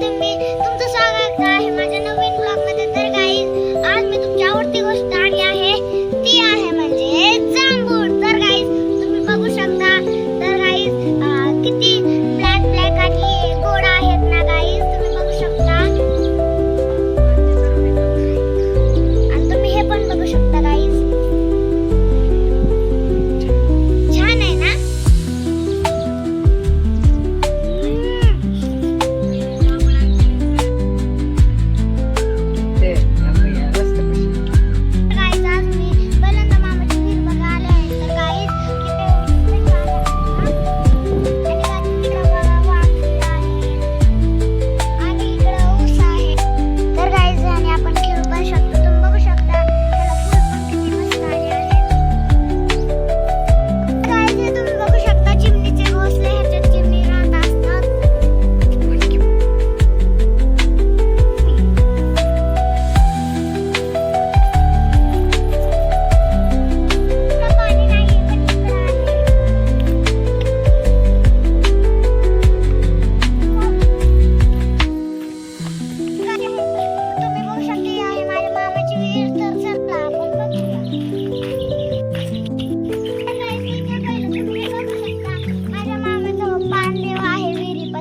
तुम्ही तुमचं स्वागत आहे. माझ्या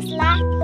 是啦。